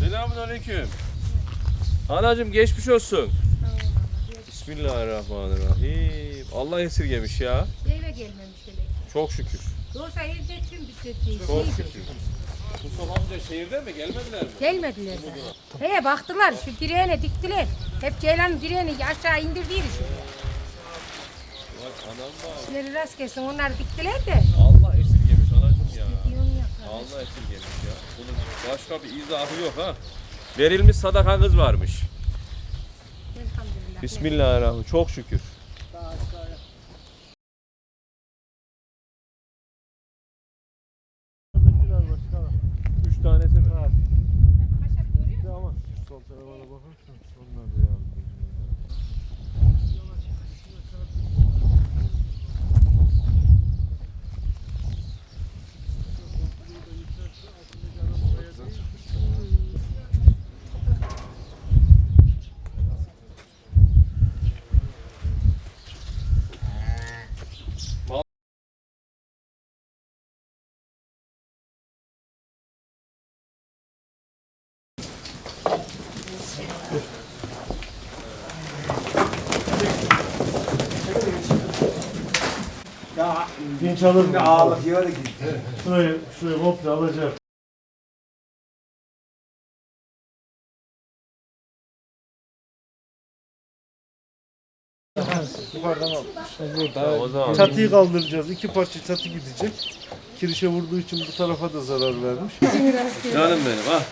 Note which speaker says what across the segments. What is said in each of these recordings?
Speaker 1: Selamun aleyküm. Anacım geçmiş olsun. Bismillahirrahmanirrahim. Allah esirgemiş ya.
Speaker 2: Eve gelmemiş hele.
Speaker 1: Çok şükür.
Speaker 2: Yoksa evde tüm bitirdiği
Speaker 1: Çok şükür. Mustafa amca şehirde mi? Gelmediler mi?
Speaker 2: Gelmediler daha. He baktılar şu direğine diktiler. Hep Ceylan direğini aşağı indirdiği
Speaker 1: için. Anam var.
Speaker 2: Rast gelsin onlar diktiler de.
Speaker 1: Allah esirgemiş anacım ya.
Speaker 2: Diyorum ya.
Speaker 1: Allah esirgemiş ya. Bunun başka bir izahı yok ha. Verilmiş sadakanız varmış.
Speaker 2: Elhamdülillah.
Speaker 1: Bismillahirrahmanirrahim. Çok şükür. Üç tanesi mi?
Speaker 3: Ama şu sol tarafa da yardım Vinç alır mı?
Speaker 4: Yere gitti.
Speaker 3: Şurayı, şurayı komple alacak. Yukarıdan al. Burada
Speaker 1: O zaman
Speaker 3: çatıyı kaldıracağız. İki parça çatı gidecek. Kirişe vurduğu için bu tarafa da zarar vermiş.
Speaker 1: canım benim ha.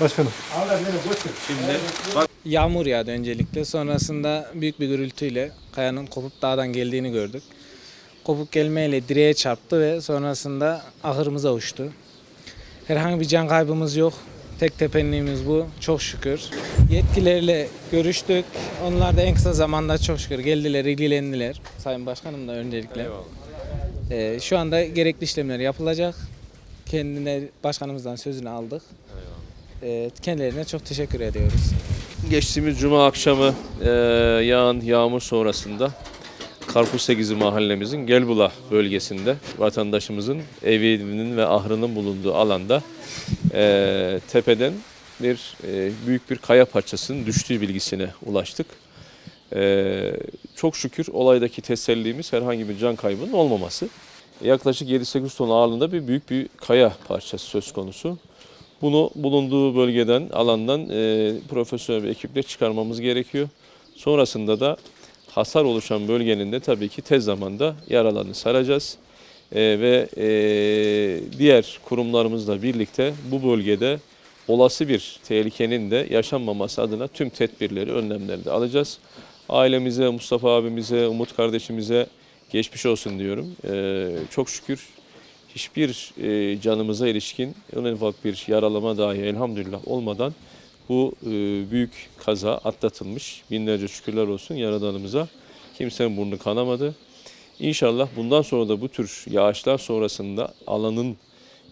Speaker 3: Başkanım.
Speaker 1: Şimdi bak
Speaker 5: Yağmur yağdı öncelikle. Sonrasında büyük bir gürültüyle kayanın kopup dağdan geldiğini gördük. Kopuk gelmeyle direğe çarptı ve sonrasında ahırımıza uçtu. Herhangi bir can kaybımız yok. Tek tepenliğimiz bu. Çok şükür. Yetkililerle görüştük. Onlar da en kısa zamanda çok şükür geldiler, ilgilendiler. Sayın Başkanım da öncelikle.
Speaker 1: Eyvallah.
Speaker 5: Ee, şu anda gerekli işlemler yapılacak. Kendine başkanımızdan sözünü aldık. Ee, kendilerine çok teşekkür ediyoruz.
Speaker 1: geçtiğimiz cuma akşamı e, yağan yağmur sonrasında Karpuz 8 mahallemizin Gelbula bölgesinde vatandaşımızın evinin ve ahırının bulunduğu alanda e, tepeden bir e, büyük bir kaya parçasının düştüğü bilgisine ulaştık. Çok şükür olaydaki tesellimiz herhangi bir can kaybının olmaması. Yaklaşık 7-8 ton ağırlığında bir büyük bir kaya parçası söz konusu. Bunu bulunduğu bölgeden, alandan e, profesyonel bir ekiple çıkarmamız gerekiyor. Sonrasında da hasar oluşan bölgenin de tabii ki tez zamanda yaralarını saracağız. E, ve e, diğer kurumlarımızla birlikte bu bölgede olası bir tehlikenin de yaşanmaması adına tüm tedbirleri, önlemleri de alacağız. Ailemize, Mustafa abimize, Umut kardeşimize geçmiş olsun diyorum. E, çok şükür hiçbir e, canımıza ilişkin en ufak bir yaralama dahi elhamdülillah olmadan bu e, büyük kaza atlatılmış. Binlerce şükürler olsun yaradanımıza. Kimsenin burnu kanamadı. İnşallah bundan sonra da bu tür yağışlar sonrasında alanın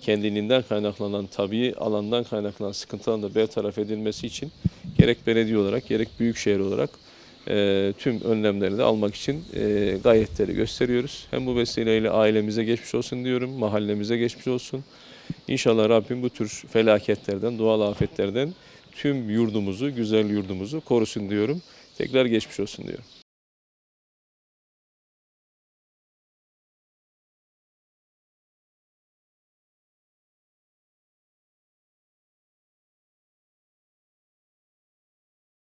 Speaker 1: kendiliğinden kaynaklanan tabii alandan kaynaklanan sıkıntıların da bertaraf edilmesi için gerek belediye olarak gerek büyükşehir olarak e, tüm önlemleri de almak için e, gayretleri gösteriyoruz. Hem bu vesileyle ailemize geçmiş olsun diyorum, mahallemize geçmiş olsun. İnşallah Rabbim bu tür felaketlerden, doğal afetlerden tüm yurdumuzu, güzel yurdumuzu korusun diyorum. Tekrar geçmiş olsun diyorum.